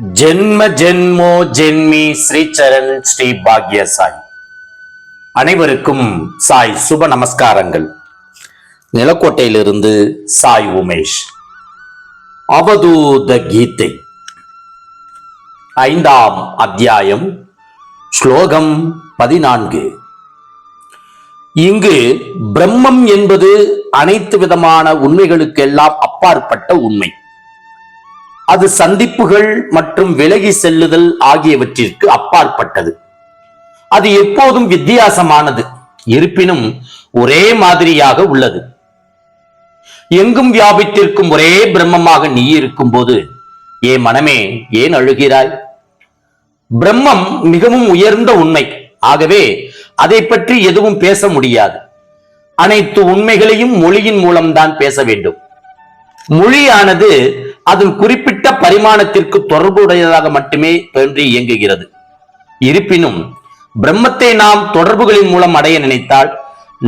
ஜென்ம ஜென்மோ ஜென்மி ஸ்ரீச்சரண் ஸ்ரீ பாக்ய சாய் அனைவருக்கும் சாய் சுப நமஸ்காரங்கள். நிலக்கோட்டையிலிருந்து சாய் உமேஷ். அவதூத கீதை. ஐந்தாம் அத்தியாயம் ஸ்லோகம் பதினான்கு. இங்கு பிரம்மம் என்பது அனைத்து விதமான உண்மைகளுக்கெல்லாம் அப்பாற்பட்ட உண்மை. அது சந்திப்புகள் மற்றும் விலகி செல்லுதல் ஆகியவற்றிற்கு அப்பாற்பட்டது. அது எப்போதும் வித்தியாசமானது. இருப்பினும் ஒரே மாதிரியாக உள்ளது. எங்கும் வியாபித்திருக்கும் ஒரே பிரம்மமாக நீ இருக்கும்போது ஏ மனமே ஏன் அழுகிறாய்? பிரம்மம் மிகவும் உயர்ந்த உண்மை. ஆகவே அதை பற்றி எதுவும் பேச முடியாது. அனைத்து உண்மைகளையும் மொழியின் மூலம்தான் பேச வேண்டும். மொழியானது அதன் குறிப்பிட்ட பரிமாணத்திற்கு தொடர்புடையதாக மட்டுமே தோன்றி இயங்குகிறது. இருப்பினும் பிரம்மத்தை நாம் தொடர்புகளின் மூலம் அடைய நினைத்தால்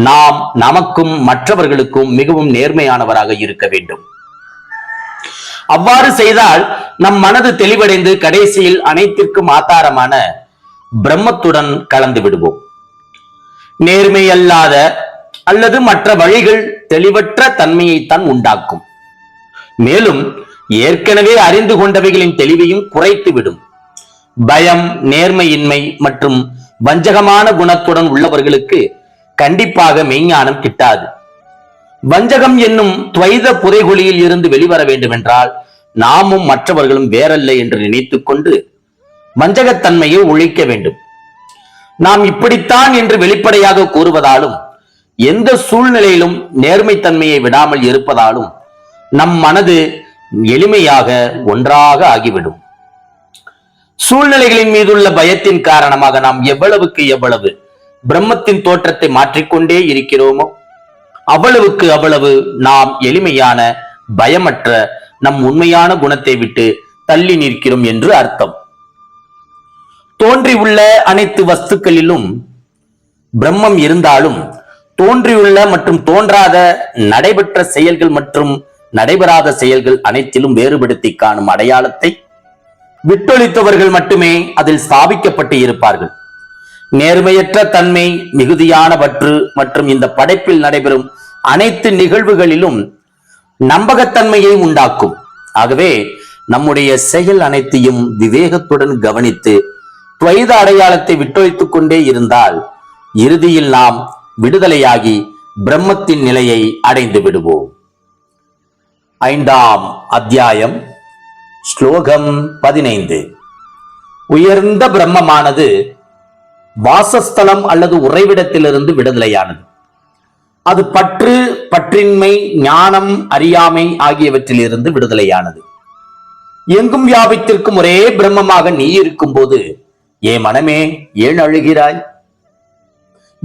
நாம் நமக்கும் மற்றவர்களுக்கும் மிகவும் நேர்மையானவராக இருக்க வேண்டும். அவ்வாறு செய்தால் நம் மனது தெளிவடைந்து கடைசியில் அனைத்திற்கும் ஆதாரமான பிரம்மத்துடன் கலந்து விடுவோம். நேர்மை அல்லாத அல்லது மற்ற வழிகள் தெளிவற்ற தன்மையைத்தான் உண்டாக்கும். மேலும் ஏற்கனவே அறிந்து கொண்டவைகளின் தெளிவையும் குறைத்துவிடும். பயம் நேர்மையின்மை மற்றும் வஞ்சகமான குணத்துடன் உள்ளவர்களுக்கு கண்டிப்பாக மெய்ஞானம் கிட்டாது. வஞ்சகம் என்னும் துவைத புதைகுழியில் இருந்து வெளிவர வேண்டுமென்றால் நாமும் மற்றவர்களும் வேறல்ல என்று நினைத்துக் கொண்டு வஞ்சகத்தன்மையை ஒழிக்க வேண்டும். நாம் இப்படித்தான் என்று வெளிப்படையாக கூறுவதாலும் எந்த சூழ்நிலையிலும் நேர்மைத்தன்மையை விடாமல் இருப்பதாலும் நம் மனது எளிமையாக ஒன்றாக ஆகிவிடும். சூழ்நிலைகளின் மீதுள்ள பயத்தின் காரணமாக நாம் எவ்வளவுக்கு எவ்வளவு பிரம்மத்தின் தோற்றத்தை மாற்றிக்கொண்டே இருக்கிறோமோ அவ்வளவுக்கு அவ்வளவு நாம் எளிமையான பயமற்ற நம் உண்மையான குணத்தை விட்டு தள்ளி நிற்கிறோம் என்று அர்த்தம். தோன்றியுள்ள அனைத்து வஸ்துக்களிலும் பிரம்மம் இருந்தாலும் தோன்றியுள்ள மற்றும் தோன்றாத நடைபெற்ற செயல்கள் மற்றும் நடைபெறாத செயல்கள் அனைத்திலும் வேறுபடுத்தி காணும் அடையாளத்தை விட்டொழித்தவர்கள் மட்டுமே அதில் ஸ்தாபிக்கப்பட்டு இருப்பார்கள். நேர்மையற்ற தன்மை மிகுதியானவற்று மற்றும் இந்த படைப்பில் நடைபெறும் அனைத்து நிகழ்வுகளிலும் நம்பகத்தன்மையை உண்டாக்கும். ஆகவே நம்முடைய செயல் அனைத்தையும் விவேகத்துடன் கவனித்து துவைத அடையாளத்தை விட்டொழித்துக் கொண்டே இருந்தால் இறுதியில் நாம் விடுதலையாகி பிரம்மத்தின் நிலையை அடைந்து விடுவோம். ஐந்தாம் அத்தியாயம் ஸ்லோகம் பதினைந்து. உயர்ந்த பிரம்மமானது வாசஸ்தலம் அல்லது உறைவிடத்திலிருந்து விடுதலையானது. அது பற்று பற்றின்மை ஞானம் அறியாமை ஆகியவற்றிலிருந்து விடுதலையானது. எங்கும் வியாபித்திருக்கும் ஒரே பிரம்மமாக நீ இருக்கும்போது ஏ மனமே ஏன் அழுகிறாய்?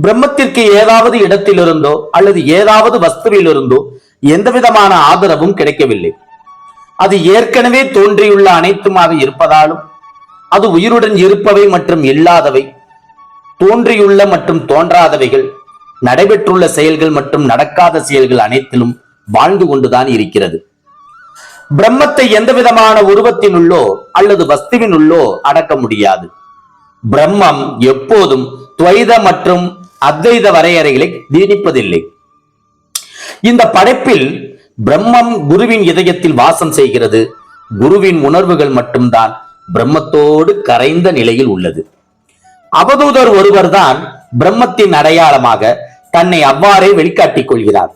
பிரம்மத்திற்கு ஏதாவது இடத்திலிருந்தோ அல்லது ஏதாவது வஸ்துவிலிருந்தோ எந்த விதமான ஆதரவும் கிடைக்கவில்லை. அது ஏற்கனவே தோன்றியுள்ள அனைத்துமாக இருப்பதாலும் அது உயிருடன் இருப்பவை மற்றும் இல்லாதவை தோன்றியுள்ள மற்றும் தோன்றாதவைகள் நடைபெற்றுள்ள செயல்கள் மற்றும் நடக்காத செயல்கள் அனைத்திலும் வாழ்ந்து கொண்டுதான் இருக்கிறது. பிரம்மத்தை எந்த விதமான உருவத்தினுள்ளோ அல்லது வஸ்துவினுள்ளோ அடக்க முடியாது. பிரம்மம் எப்போதும் துவைத மற்றும் அத்வைத வரையறைகளை திணிப்பதில்லை. இந்த படைப்பில் பிரம்மம் குருவின் இதயத்தில் வாசம் செய்கிறது. குருவின் உணர்வுகள் மட்டும்தான் பிரம்மத்தோடு கரைந்த நிலையில் உள்ளது. அவதூதர் ஒருவர்தான் பிரம்மத்தின் அடையாளமாக தன்னை அவ்வாறே வெளிக்காட்டிக் கொள்கிறார்.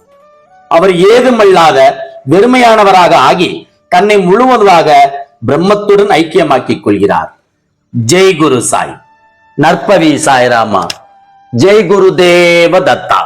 அவர் ஏதுமல்லாத வெறுமையானவராக ஆகி தன்னை முழுவதுமாக பிரம்மத்துடன் ஐக்கியமாக்கிக் கொள்கிறார். ஜெய் குரு சாய். நற்பவி சாய்ராமா. ஜெய் குரு தேவ தத்தா